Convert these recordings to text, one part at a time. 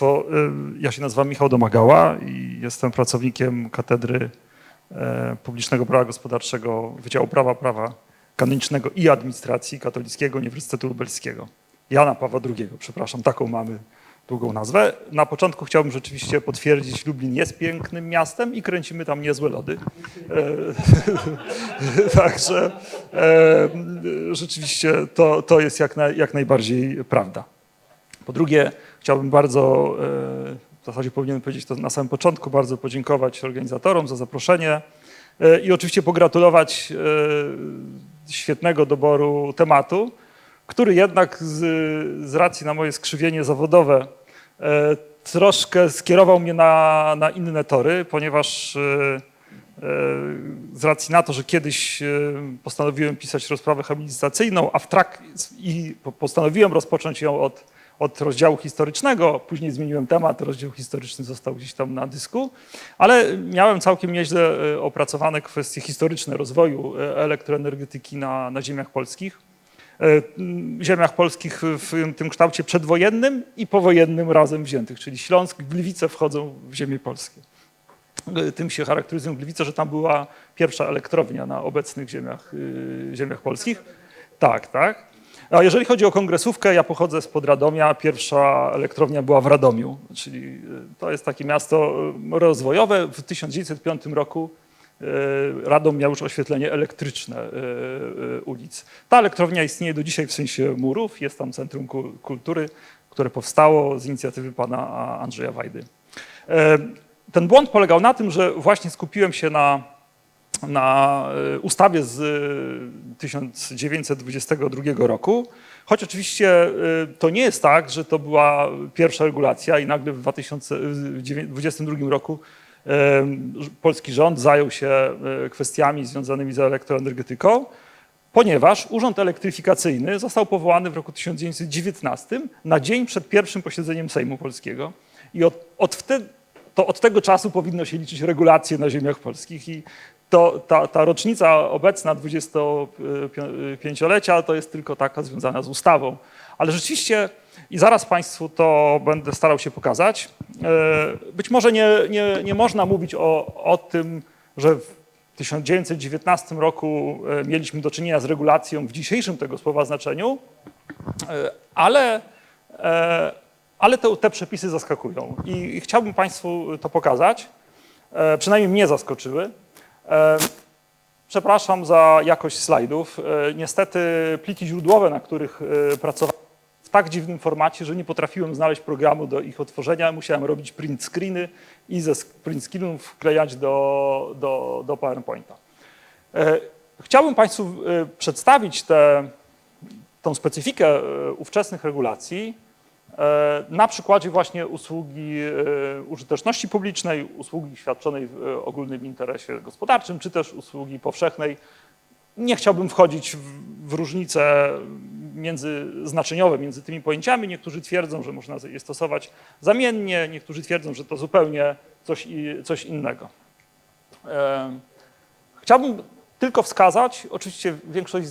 Państwo, y, ja się nazywam Michał Domagała i jestem pracownikiem Katedry e, Publicznego Prawa Gospodarczego Wydziału Prawa, Prawa Kanonicznego i Administracji Katolickiego Uniwersytetu Lubelskiego. Jana Pawła II, przepraszam, taką mamy długą nazwę. Na początku chciałbym rzeczywiście potwierdzić, Lublin jest pięknym miastem i kręcimy tam niezłe lody. E, Także e, rzeczywiście to, to jest jak, naj, jak najbardziej prawda. Po drugie, chciałbym bardzo, e, w zasadzie powinienem powiedzieć to na samym początku, bardzo podziękować organizatorom za zaproszenie e, i oczywiście pogratulować e, świetnego doboru tematu, który jednak z, z racji na moje skrzywienie zawodowe troszkę skierował mnie na, na inne tory, ponieważ z racji na to, że kiedyś postanowiłem pisać rozprawę habilitacyjną, a w trak i po- postanowiłem rozpocząć ją od, od rozdziału historycznego, później zmieniłem temat, rozdział historyczny został gdzieś tam na dysku, ale miałem całkiem nieźle e, opracowane kwestie historyczne rozwoju e, elektroenergetyki na, na ziemiach polskich. E, Ziemiach polskich w tym kształcie przedwojennym i powojennym razem wziętych, czyli Śląsk, Gliwice wchodzą w ziemię polskie. Tym się charakteryzują Gliwice, że tam była pierwsza elektrownia na obecnych ziemiach, ziemiach polskich. Tak, tak. A jeżeli chodzi o kongresówkę, ja pochodzę z Radomia. Pierwsza elektrownia była w Radomiu, czyli y, to jest takie miasto y, rozwojowe. W 1905 roku y, Radom miał już oświetlenie elektryczne ulic. Ta elektrownia istnieje do dzisiaj w sensie murów. Jest tam Centrum Kul- Kultury, które powstało z inicjatywy pana Andrzeja Wajdy. E, Ten błąd polegał na tym, że właśnie skupiłem się na, na e, ustawie z e, 1922 roku, choć oczywiście e, to nie jest tak, że to była pierwsza regulacja i nagle w 2022 roku polski rząd zajął się kwestiami związanymi z elektroenergetyką, ponieważ Urząd Elektryfikacyjny został powołany w roku 1919 na dzień przed pierwszym posiedzeniem Sejmu Polskiego. I od, od, wtedy, to od tego czasu powinno się liczyć regulacje na ziemiach polskich i to, ta, ta rocznica obecna 25-lecia to jest tylko taka związana z ustawą. Ale rzeczywiście, i zaraz Państwu to będę starał się pokazać, e, być może nie, nie, nie można mówić o, o tym, że w 1919 roku e, mieliśmy do czynienia z regulacją w dzisiejszym tego słowa znaczeniu, e, ale, ale te, te przepisy zaskakują. I, I chciałbym Państwu to pokazać. Przynajmniej mnie zaskoczyły. E, Przepraszam za jakość slajdów. E, Niestety pliki źródłowe, na których e, pracowałem, w tak dziwnym formacie, że nie potrafiłem znaleźć programu do ich otworzenia. Musiałem robić print screeny i ze print screenów wklejać do, do, do PowerPointa. Chciałbym Państwu przedstawić tę specyfikę ówczesnych regulacji na przykładzie właśnie usługi e, użyteczności publicznej, usługi świadczonej w e, ogólnym interesie gospodarczym, czy też usługi powszechnej. Nie chciałbym wchodzić w, różnice między, znaczeniowe między tymi pojęciami. Niektórzy twierdzą, że można je stosować zamiennie, niektórzy twierdzą, że to zupełnie coś, coś innego. E, Chciałbym tylko wskazać, oczywiście większość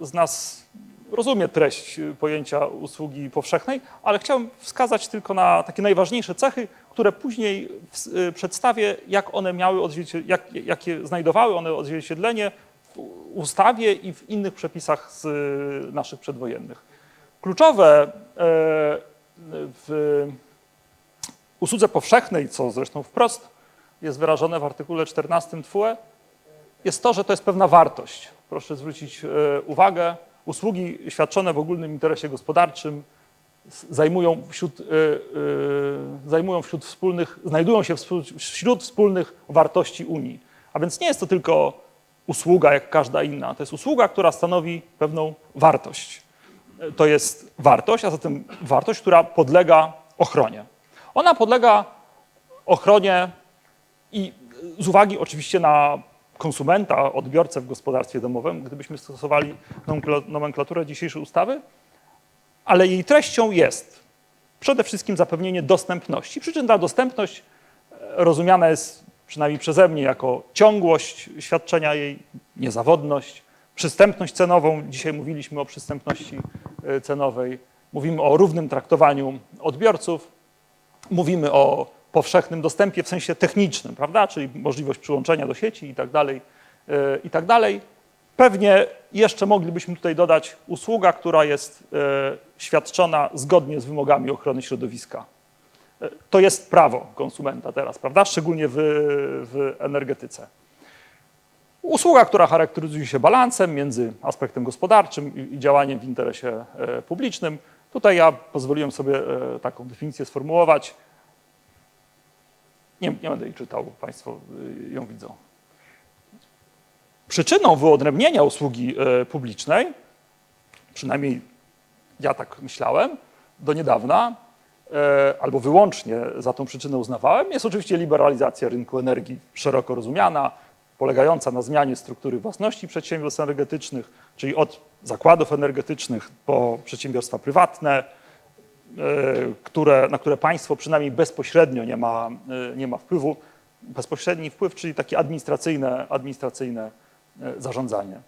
z nas rozumie treść y, pojęcia usługi powszechnej, ale chciałbym wskazać tylko na takie najważniejsze cechy, które później y, przedstawię, jak one miały jak, jakie znajdowały one odzwierciedlenie w ustawie i w innych przepisach z y, naszych przedwojennych. Kluczowe e, w usłudze powszechnej, co zresztą wprost jest wyrażone w artykule 14 TFUE, jest to, że to jest pewna wartość. Proszę zwrócić e, uwagę, usługi świadczone w ogólnym interesie gospodarczym zajmują wśród, e, e, zajmują wśród wspólnych, znajdują się współ- wśród wspólnych wartości Unii. A więc nie jest to tylko usługa jak każda inna, to jest usługa, która stanowi pewną wartość. E, To jest wartość, a zatem wartość, która podlega ochronie. Ona podlega ochronie i z uwagi oczywiście na konsumenta, odbiorcę w gospodarstwie domowym, gdybyśmy stosowali nomenkla- nomenklaturę dzisiejszej ustawy, ale jej treścią jest przede wszystkim zapewnienie dostępności. Przy czym ta dostępność e, rozumiana jest przynajmniej przeze mnie jako ciągłość świadczenia jej, niezawodność, przystępność cenową. Dzisiaj mówiliśmy o przystępności e, cenowej, mówimy o równym traktowaniu odbiorców mówimy o powszechnym dostępie w sensie technicznym, prawda? Czyli możliwość przyłączenia do sieci i tak dalej, yy, i tak dalej. Pewnie jeszcze moglibyśmy tutaj dodać usługa, która jest yy, świadczona zgodnie z wymogami ochrony środowiska. Yy, To jest prawo konsumenta teraz, prawda? Szczególnie w, w energetyce. Usługa, która charakteryzuje się balansem między aspektem gospodarczym i, działaniem w interesie e, publicznym. Tutaj ja pozwoliłem sobie e, taką definicję sformułować. Nie, nie będę jej czytał, Państwo y, ją widzą. Przyczyną wyodrębnienia usługi e, publicznej, przynajmniej ja tak myślałem, do niedawna, e, albo wyłącznie za tą przyczynę uznawałem, jest oczywiście liberalizacja rynku energii szeroko rozumiana, polegająca na zmianie struktury własności przedsiębiorstw energetycznych, czyli od zakładów energetycznych po przedsiębiorstwa prywatne, które, na które państwo przynajmniej bezpośrednio nie ma, e, nie ma wpływu. Bezpośredni wpływ, czyli takie administracyjne, administracyjne e, zarządzanie.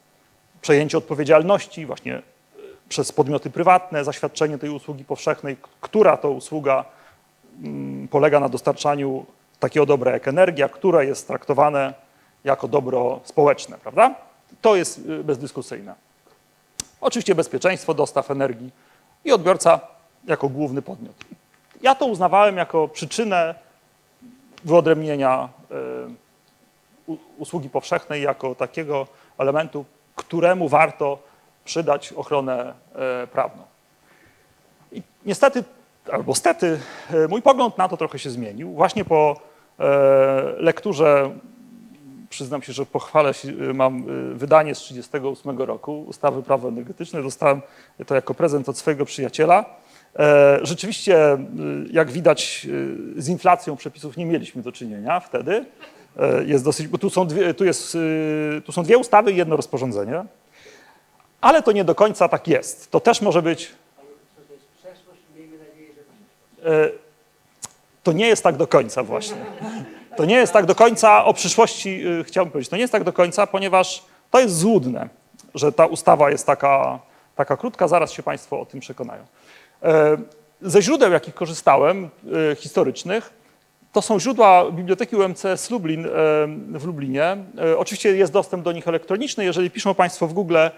Przejęcie odpowiedzialności właśnie e, przez podmioty prywatne, zaświadczenie tej usługi powszechnej, która to usługa mm, polega na dostarczaniu takiego dobra jak energia, które jest traktowane jako dobro społeczne, prawda? To jest bezdyskusyjne. Oczywiście bezpieczeństwo dostaw energii i odbiorca jako główny podmiot. Ja to uznawałem jako przyczynę wyodrębnienia y, usługi powszechnej jako takiego elementu, któremu warto przydać ochronę e, prawną. I niestety, albo stety, e, mój pogląd na to trochę się zmienił. Właśnie po lekturze, przyznam się, że pochwalę mam wydanie z 1938 roku ustawy prawo energetyczne. Dostałem to jako prezent od swojego przyjaciela. E, Rzeczywiście, e, jak widać, e, z inflacją przepisów nie mieliśmy do czynienia wtedy. Jest dosyć, bo tu są, dwie, tu, jest, tu są dwie ustawy i jedno rozporządzenie. Ale to nie do końca tak jest. To też może być To nie jest tak do końca właśnie. To nie jest tak do końca o przyszłości, chciałbym powiedzieć, to nie jest tak do końca, ponieważ to jest złudne, że ta ustawa jest taka, taka krótka, zaraz się Państwo o tym przekonają. E, Ze źródeł, jakich korzystałem, y, historycznych, to są źródła Biblioteki UMCS Lublin e, w Lublinie. E, Oczywiście jest dostęp do nich elektroniczny. Jeżeli piszą Państwo w Google e,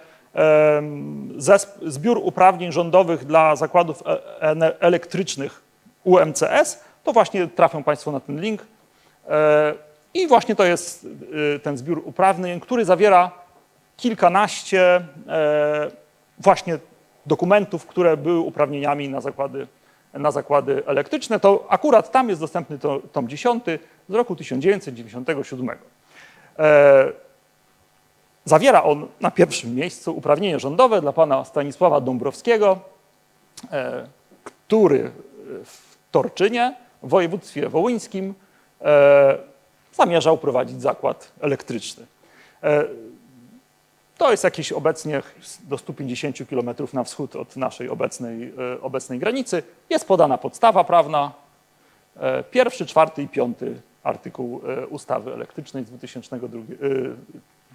zbiór uprawnień rządowych dla zakładów e- elektrycznych UMCS, to właśnie trafią Państwo na ten link. E, I właśnie to jest e, ten zbiór uprawnień, który zawiera kilkanaście e, właśnie dokumentów, które były uprawnieniami na zakłady, na zakłady elektryczne. To akurat tam jest dostępny to, tom 10 z roku 1997. E, Zawiera on na pierwszym miejscu uprawnienie rządowe dla pana Stanisława Dąbrowskiego, e, który w Torczynie, w województwie wołyńskim, e, zamierzał prowadzić zakład elektryczny. To jest jakieś obecnie do 150 km na wschód od naszej obecnej, e, obecnej granicy. Jest podana podstawa prawna, e, pierwszy, czwarty i piąty artykuł e, ustawy elektrycznej z 2002, e,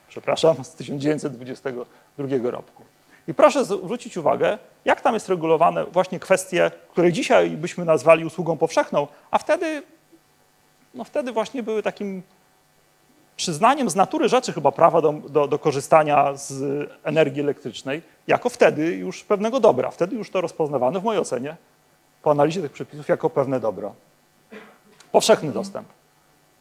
przepraszam, z 1922 roku. I proszę zwrócić uwagę, jak tam jest regulowane właśnie kwestie, które dzisiaj byśmy nazwali usługą powszechną, a wtedy, no wtedy właśnie były takim przyznaniem z natury rzeczy chyba prawa do, do, do korzystania z energii elektrycznej, jako wtedy już pewnego dobra. Wtedy już to rozpoznawano w mojej ocenie, po analizie tych przepisów, jako pewne dobro. Powszechny dostęp.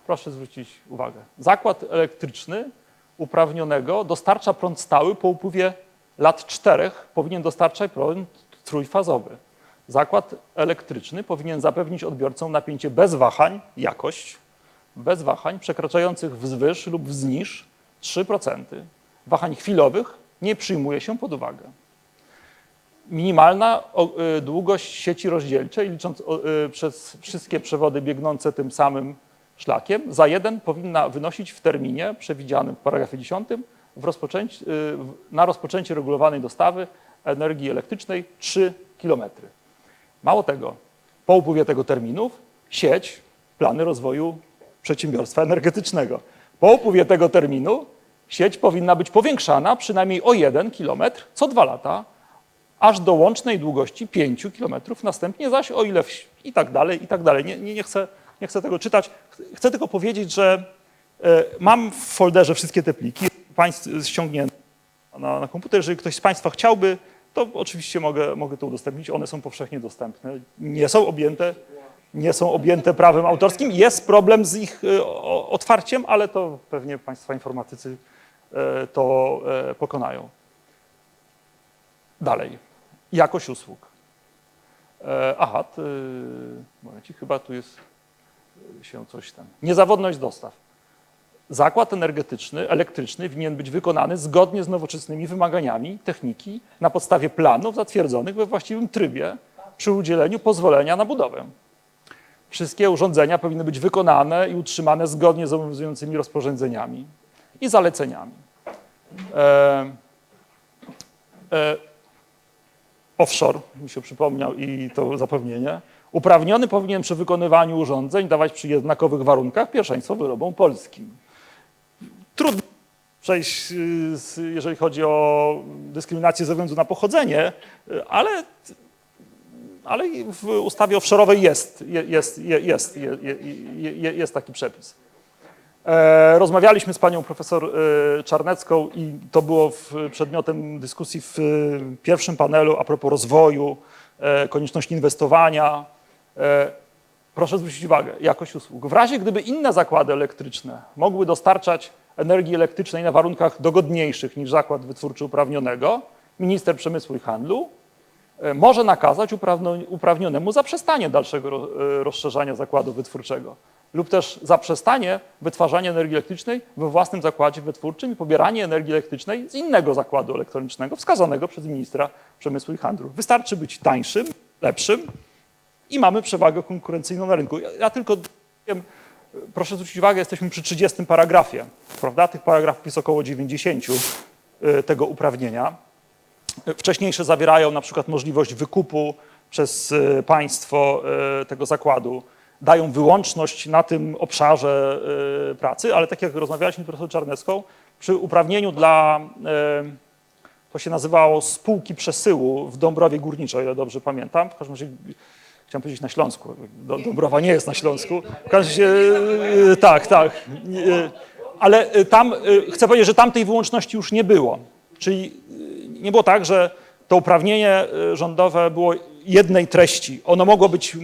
Proszę zwrócić uwagę. Zakład elektryczny uprawnionego dostarcza prąd stały po upływie lat czterech powinien dostarczać prąd trójfazowy. Zakład elektryczny powinien zapewnić odbiorcom napięcie bez wahań, jakość, bez wahań przekraczających wzwyż lub wzniż 3%. Wahań chwilowych nie przyjmuje się pod uwagę. Minimalna y, długość sieci rozdzielczej, licząc y, przez wszystkie przewody biegnące tym samym szlakiem, za jeden powinna wynosić w terminie przewidzianym w paragrafie 10 w rozpoczęci, y, na rozpoczęcie regulowanej dostawy energii elektrycznej 3 km. Mało tego, po upływie tego terminu sieć, plany rozwoju przedsiębiorstwa energetycznego. Po upływie tego terminu sieć powinna być powiększana przynajmniej o 1 km co dwa lata, aż do łącznej długości 5 km. Następnie zaś, o ile w i tak dalej, i tak dalej. Nie, nie, nie, chcę, nie chcę tego czytać. Chcę tylko powiedzieć, że e, mam w folderze wszystkie te pliki, Państw ściągnięte na, na komputer. Jeżeli ktoś z Państwa chciałby, to oczywiście mogę, mogę to udostępnić. One są powszechnie dostępne. Nie są objęte, nie są objęte prawem autorskim. Jest problem z ich e, otwarciem, ale to pewnie Państwa informatycy e, to e, pokonają. Dalej. Jakość usług. Aha, ty, momencik, chyba tu jest się coś tam. Niezawodność dostaw. Zakład energetyczny, elektryczny winien być wykonany zgodnie z nowoczesnymi wymaganiami techniki na podstawie planów zatwierdzonych we właściwym trybie przy udzieleniu pozwolenia na budowę. Wszystkie urządzenia powinny być wykonane i utrzymane zgodnie z obowiązującymi rozporządzeniami i zaleceniami. E, e, offshore, mi się przypomniał i to zapewnienie. Uprawniony powinien przy wykonywaniu urządzeń dawać przy jednakowych warunkach pierwszeństwo wyrobom polskim. Trudno przejść, y, jeżeli chodzi o dyskryminację ze względu na pochodzenie, y, ale, ale w ustawie offshore'owej jest, je- jest, je- jest, je- je- je- jest taki przepis. E, Rozmawialiśmy z panią profesor e, Czarnecką i to było przedmiotem dyskusji w e, pierwszym panelu a propos rozwoju, konieczności inwestowania. Proszę zwrócić uwagę, jakość usług. W razie gdyby inne zakłady elektryczne mogły dostarczać energii elektrycznej na warunkach dogodniejszych niż zakład wytwórczy uprawnionego, minister przemysłu i handlu może nakazać uprawnionemu zaprzestanie dalszego e, rozszerzania zakładu wytwórczego lub też zaprzestanie wytwarzania energii elektrycznej we własnym zakładzie wytwórczym i pobieranie energii elektrycznej z innego zakładu elektronicznego wskazanego przez ministra przemysłu i handlu. Wystarczy być tańszym, lepszym i mamy przewagę konkurencyjną na rynku. Ja, tylko powiem, proszę zwrócić uwagę, jesteśmy przy 30 paragrafie, prawda? Tych paragrafów jest około 90 y, tego uprawnienia. Wcześniejsze zawierają na przykład możliwość wykupu przez y, państwo y, tego zakładu, dają wyłączność na tym obszarze y, pracy, ale tak jak rozmawialiśmy z profesorem Czarnecką, przy uprawnieniu dla, to się nazywało spółki przesyłu w Dąbrowie Górniczej, o ile dobrze pamiętam, w każdym razie chciałem powiedzieć na Śląsku, Dąbrowa nie jest na Śląsku, w każdym razie, tak, tak, ale tam, chcę powiedzieć, że tam tej wyłączności już nie było, czyli nie było tak, że to uprawnienie y, rządowe było jednej treści. Ono mogło być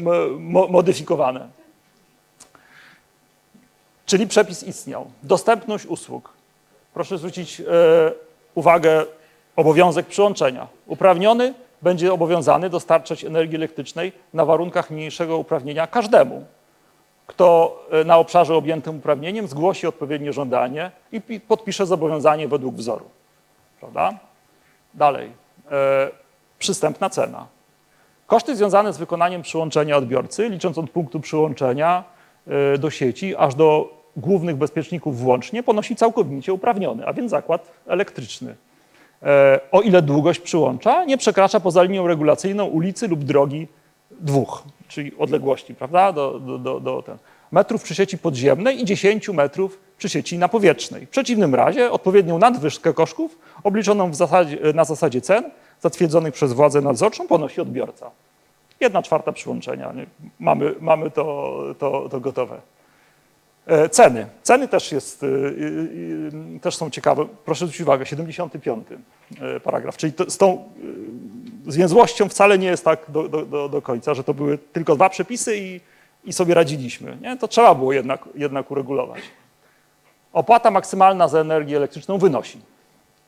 modyfikowane. Czyli przepis istniał. Dostępność usług. Proszę zwrócić e, uwagę, obowiązek przyłączenia. Uprawniony będzie obowiązany dostarczać energii elektrycznej na warunkach mniejszego uprawnienia każdemu, kto e, na obszarze objętym uprawnieniem zgłosi odpowiednie żądanie i pi- podpisze zobowiązanie według wzoru. Prawda? Dalej. E, przystępna cena. Koszty związane z wykonaniem przyłączenia odbiorcy, licząc od punktu przyłączenia e, do sieci aż do głównych bezpieczników włącznie, ponosi całkowicie uprawniony, a więc zakład elektryczny. E, O ile długość przyłącza nie przekracza poza linią regulacyjną ulicy lub drogi dwóch, czyli odległości, prawda, do, do, do, do ten, metrów przy sieci podziemnej i 10 metrów przy sieci napowietrznej. W przeciwnym razie odpowiednią nadwyżkę kosztów obliczoną zasadzie, na zasadzie cen zatwierdzonych przez władzę nadzorczą ponosi odbiorca. Jedna czwarta przyłączenia. Mamy, mamy to, to, to gotowe. E, Ceny. Ceny też, jest, y, y, y, też są ciekawe. Proszę zwrócić uwagę, 75 e, paragraf. Czyli to, z tą zwięzłością wcale nie jest tak do, do, do końca, że to były tylko dwa przepisy i, i sobie radziliśmy. Nie? To trzeba było jednak, jednak uregulować. Opłata maksymalna za energię elektryczną wynosi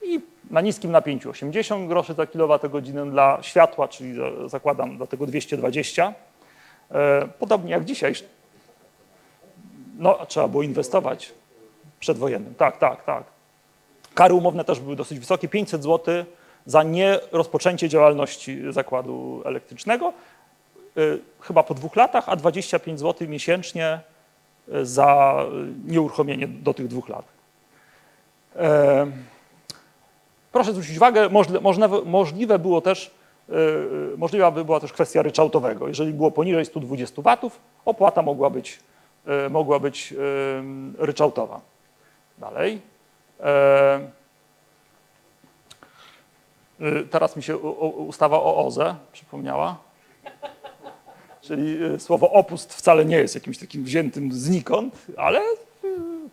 i na niskim napięciu 80 groszy za kilowatogodzinę dla światła, czyli za- zakładam do tego 220. E, Podobnie jak dzisiaj. No, trzeba było inwestować przedwojennym. Tak, tak, tak. Kary umowne też były dosyć wysokie. 500 zł za nierozpoczęcie działalności zakładu elektrycznego, chyba po dwóch latach, a 25 zł miesięcznie y, za y, nieuruchomienie do tych dwóch lat. E, Proszę zwrócić uwagę, możli- możliwe, było też, y, możliwa by była też kwestia ryczałtowego. Jeżeli było poniżej 120 watów, opłata mogła być, y, mogła być y, ryczałtowa. Dalej. E, y, Teraz mi się ustawa o OZE przypomniała. Czyli y, słowo opust wcale nie jest jakimś takim wziętym znikąd, ale y,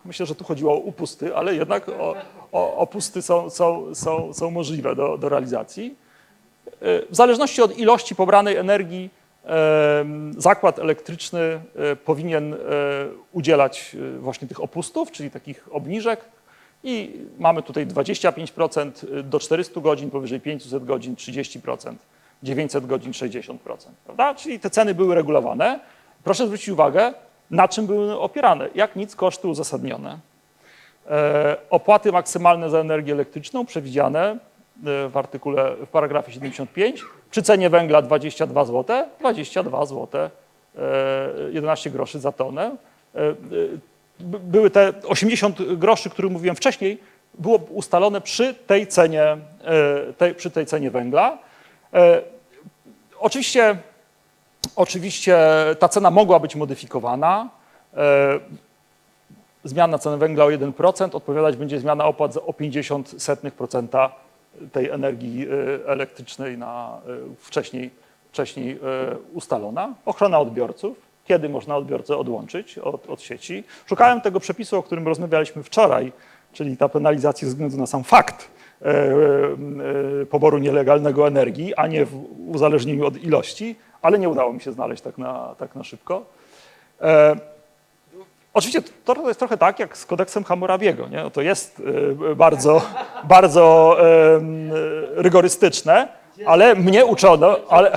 myślę, że tu chodziło o upusty, ale jednak o, o, opusty są, są, są, są możliwe do, do realizacji. Y, W zależności od ilości pobranej energii zakład elektryczny e, powinien e, udzielać e, właśnie tych opustów, czyli takich obniżek i mamy tutaj 25% do 400 godzin, powyżej 500 godzin 30%, 900 godzin 60%, prawda? Czyli te ceny były regulowane. Proszę zwrócić uwagę, na czym były opierane. Jak nic koszty uzasadnione. E, Opłaty maksymalne za energię elektryczną przewidziane e, w artykule, w paragrafie 75, przy cenie węgla 22 zł, 22 zł, e, 11 groszy za tonę. E, by- Były te 80 groszy, które mówiłem wcześniej, było ustalone przy tej cenie, przy tej cenie węgla. Oczywiście, oczywiście ta cena mogła być modyfikowana. E, zmiana ceny węgla o 1%, odpowiadać będzie zmiana opłat o 0,50% tej energii e, elektrycznej na e, wcześniej, wcześniej ustalona. Ochrona odbiorców, kiedy można odbiorcę odłączyć od, od sieci. Szukałem tego przepisu, o którym rozmawialiśmy wczoraj, czyli ta penalizacja ze względu na sam fakt poboru nielegalnego energii, a nie w uzależnieniu od ilości, ale nie udało mi się znaleźć tak na, tak na szybko. E, Oczywiście to jest trochę tak jak z kodeksem Hammurabiego. Nie? To jest e, bardzo, bardzo e, rygorystyczne, ale mnie uczono, ale,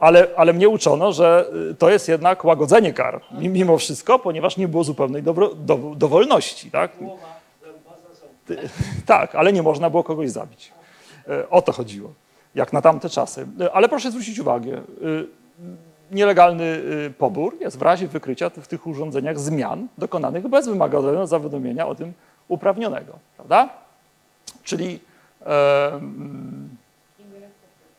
ale, ale mnie uczono, że to jest jednak łagodzenie kar mi- mimo wszystko, ponieważ nie było zupełnej dobro, do, dowolności. Tak? Tak, ale nie można było kogoś zabić. E, O to chodziło, jak na tamte czasy. E, Ale proszę zwrócić uwagę, y, nielegalny pobór jest w razie wykrycia w tych urządzeniach zmian dokonanych bez wymaganego zawiadomienia o tym uprawnionego, prawda? Czyli e, mm,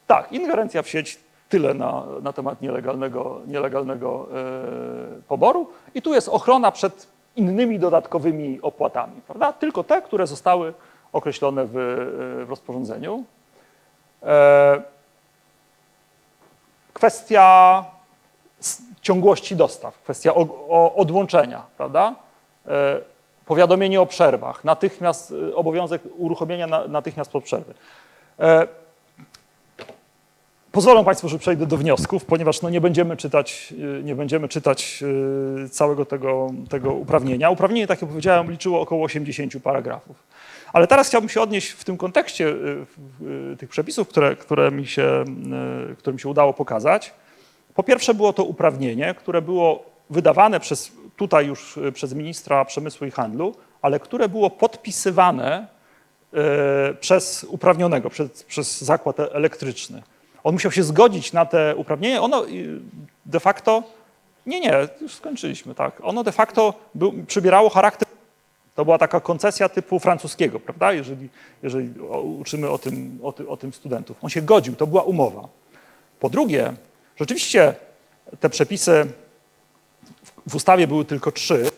tak, ingerencja w sieć, tyle na, na temat nielegalnego, nielegalnego e, poboru. I tu jest ochrona przed innymi dodatkowymi opłatami, prawda? Tylko te, które zostały określone w, w rozporządzeniu. E, kwestia ciągłości dostaw, kwestia o, o odłączenia, prawda? E, powiadomienie o przerwach, natychmiast e, obowiązek uruchomienia na, natychmiast po przerwy. Pozwolą Państwo, że przejdę do wniosków, ponieważ no nie będziemy czytać, y, nie będziemy czytać y, całego tego, tego uprawnienia. Uprawnienie, tak jak powiedziałem, liczyło około 80 paragrafów. Ale teraz chciałbym się odnieść w tym kontekście y, tych przepisów, które, które, mi się, które mi się udało pokazać. Po pierwsze było to uprawnienie, które było wydawane przez, tutaj już przez ministra przemysłu i handlu, ale które było podpisywane przez uprawnionego, przez, przez zakład elektryczny. On musiał się zgodzić na te uprawnienie. Ono y, de facto, nie, nie, już skończyliśmy, tak. Ono de facto był, przybierało charakter, to była taka koncesja typu francuskiego, prawda, jeżeli, jeżeli uczymy o tym, o, ty, o tym studentów. On się godził, to była umowa. Po drugie, rzeczywiście te przepisy w- w ustawie były tylko trzy,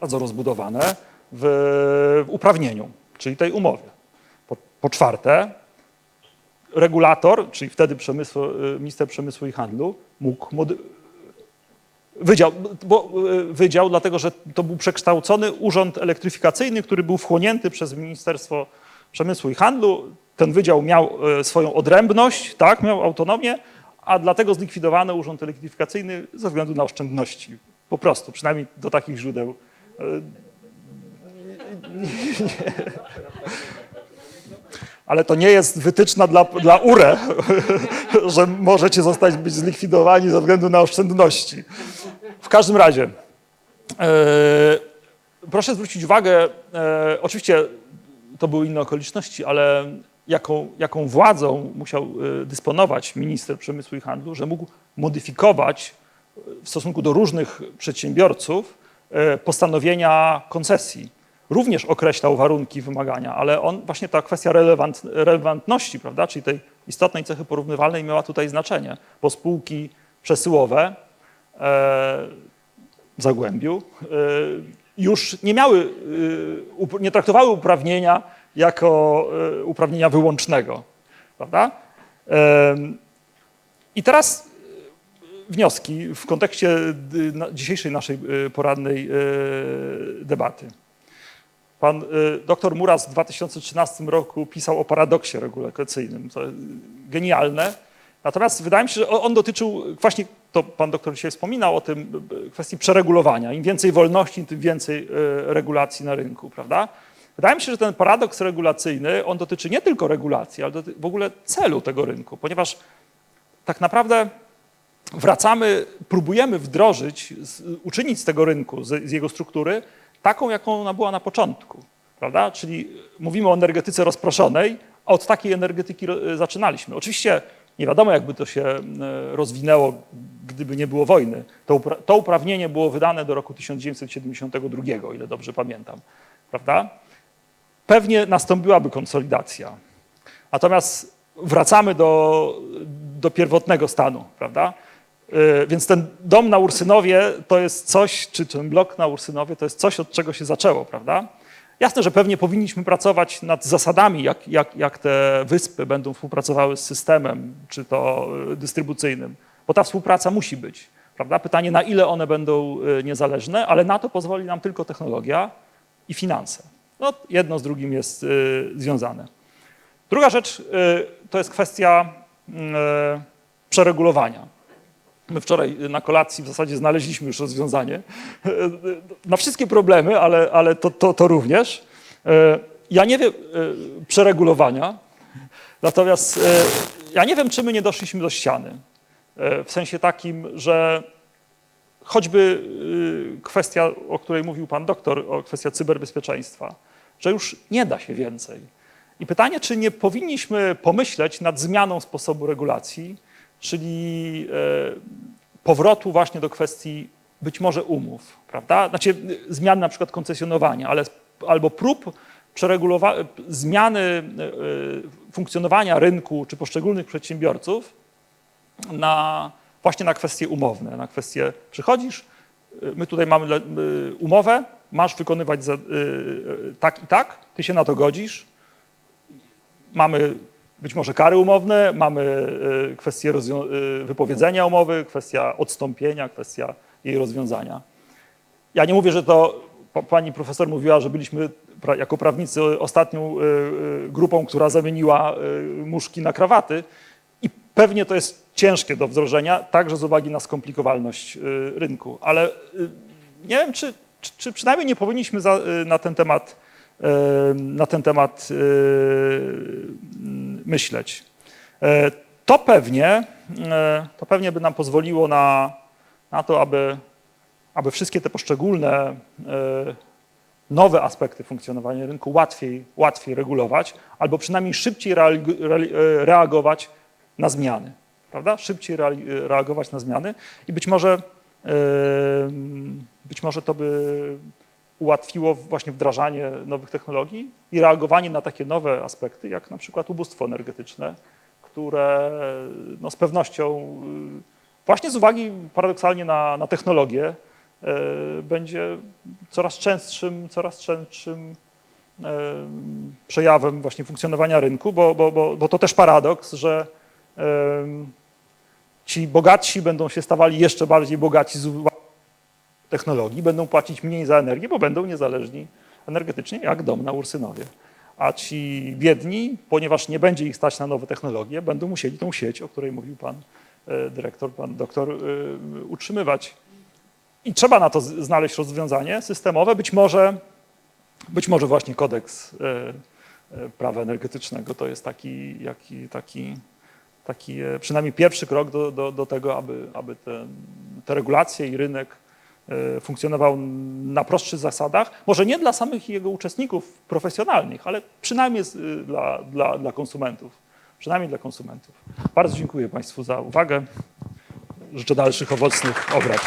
bardzo rozbudowane w, w uprawnieniu, czyli tej umowie. Po, po czwarte, regulator, czyli wtedy y, minister przemysłu i handlu, mógł Wydział, bo y, wydział, dlatego że to był przekształcony urząd elektryfikacyjny, który był wchłonięty przez Ministerstwo Przemysłu i Handlu. Ten wydział miał y, swoją odrębność, tak, miał autonomię, a dlatego zlikwidowano urząd elektryfikacyjny ze względu na oszczędności. Po prostu, przynajmniej do takich źródeł. y, Ale to nie jest wytyczna dla, dla URE, że możecie zostać być zlikwidowani ze względu na oszczędności. W każdym razie, e, proszę zwrócić uwagę, e, oczywiście to były inne okoliczności, ale jaką, jaką władzą musiał e, dysponować minister przemysłu i handlu, że mógł modyfikować w stosunku do różnych przedsiębiorców postanowienia koncesji. Również określał warunki, wymagania, ale on właśnie ta kwestia relewant, relewantności, prawda, czyli tej istotnej cechy porównywalnej miała tutaj znaczenie, bo spółki przesyłowe e, w Zagłębiu e, już nie miały, e, nie traktowały uprawnienia jako e, uprawnienia wyłącznego, prawda? Em, I teraz wnioski w kontekście na- dzisiejszej naszej y, porannej y, debaty. Pan y, dr Muras w 2013 roku pisał o paradoksie regulacyjnym. To genialne. Natomiast wydaje mi się, że on dotyczył właśnie, to pan doktor dzisiaj wspominał o tym, kwestii przeregulowania. Im więcej wolności, tym więcej y, regulacji na rynku, prawda? Wydaje mi się, że ten paradoks regulacyjny, on dotyczy nie tylko regulacji, ale w ogóle celu tego rynku, ponieważ tak naprawdę wracamy, próbujemy wdrożyć, uczynić z tego rynku, z jego struktury, taką, jaką ona była na początku. Prawda? Czyli mówimy o energetyce rozproszonej, a od takiej energetyki ro- zaczynaliśmy. Oczywiście nie wiadomo, jakby to się e, rozwinęło, gdyby nie było wojny. To, upra- to uprawnienie było wydane do roku 1972, o ile dobrze pamiętam. Prawda? Pewnie nastąpiłaby konsolidacja. Natomiast wracamy do, do pierwotnego stanu, prawda? Yy, Więc ten dom na Ursynowie to jest coś, czy ten blok na Ursynowie to jest coś, od czego się zaczęło, prawda? Jasne, że pewnie powinniśmy pracować nad zasadami, jak, jak, jak te wyspy będą współpracowały z systemem, czy to yy, dystrybucyjnym, bo ta współpraca musi być, prawda? Pytanie, na ile one będą yy, niezależne, ale na to pozwoli nam tylko technologia i finanse. No, jedno z drugim jest związane. Druga rzecz y, to jest kwestia y, przeregulowania. My wczoraj na kolacji w zasadzie znaleźliśmy już rozwiązanie na wszystkie problemy, ale, ale to, to, to również. Y, Ja nie wiem y, przeregulowania, natomiast y, ja nie wiem, czy my nie doszliśmy do ściany. W sensie takim, że choćby kwestia, o której mówił pan doktor, o kwestia cyberbezpieczeństwa, że już nie da się więcej. I pytanie, czy nie powinniśmy pomyśleć nad zmianą sposobu regulacji, czyli e, powrotu właśnie do kwestii być może umów, prawda? Znaczy zmian na przykład koncesjonowania, ale albo prób przeregulowa- zmiany e, e, funkcjonowania rynku czy poszczególnych przedsiębiorców na, właśnie na kwestie umowne, na kwestie przychodzisz, y, my tutaj mamy umowę, masz wykonywać za, tak i tak, ty się na to godzisz, mamy być może kary umowne, mamy y, kwestię y, wypowiedzenia umowy, kwestia odstąpienia, kwestia jej rozwiązania. Ja nie mówię, że to pa- pani profesor mówiła, że byliśmy jako prawnicy ostatnią y, grupą, która zamieniła muszki na krawaty i pewnie to jest ciężkie do wdrożenia, także z uwagi na skomplikowalność rynku, ale nie wiem, czy, czy, czy przynajmniej nie powinniśmy za, na ten temat, na ten temat y, myśleć. E, To pewnie, to pewnie by nam pozwoliło na, na to, aby, aby wszystkie te poszczególne nowe aspekty funkcjonowania rynku łatwiej, łatwiej regulować, albo przynajmniej szybciej reagować na zmiany. Prawda? Szybciej reagować na zmiany i być może, być może to by ułatwiło właśnie wdrażanie nowych technologii i reagowanie na takie nowe aspekty, jak na przykład ubóstwo energetyczne, które no, z pewnością y, właśnie z uwagi paradoksalnie na, na technologię y, będzie coraz częstszym, coraz częstszym y, przejawem właśnie funkcjonowania rynku, bo, bo, bo, bo to też paradoks, że ci bogatsi będą się stawali jeszcze bardziej bogaci z uwagi technologii, będą płacić mniej za energię, bo będą niezależni energetycznie, jak dom na Ursynowie. A ci biedni, ponieważ nie będzie ich stać na nowe technologie, będą musieli tą sieć, o której mówił pan e, dyrektor, pan doktor, e, utrzymywać. I trzeba na to znaleźć rozwiązanie systemowe, być może, być może właśnie kodeks e, prawa energetycznego to jest taki, jaki, taki, taki przynajmniej pierwszy krok do, do, do tego, aby, aby te, te regulacje i rynek funkcjonował na prostszych zasadach, może nie dla samych jego uczestników profesjonalnych, ale przynajmniej y, dla, dla, dla konsumentów. Przynajmniej dla konsumentów. Bardzo dziękuję Państwu za uwagę. Życzę dalszych owocnych obrad.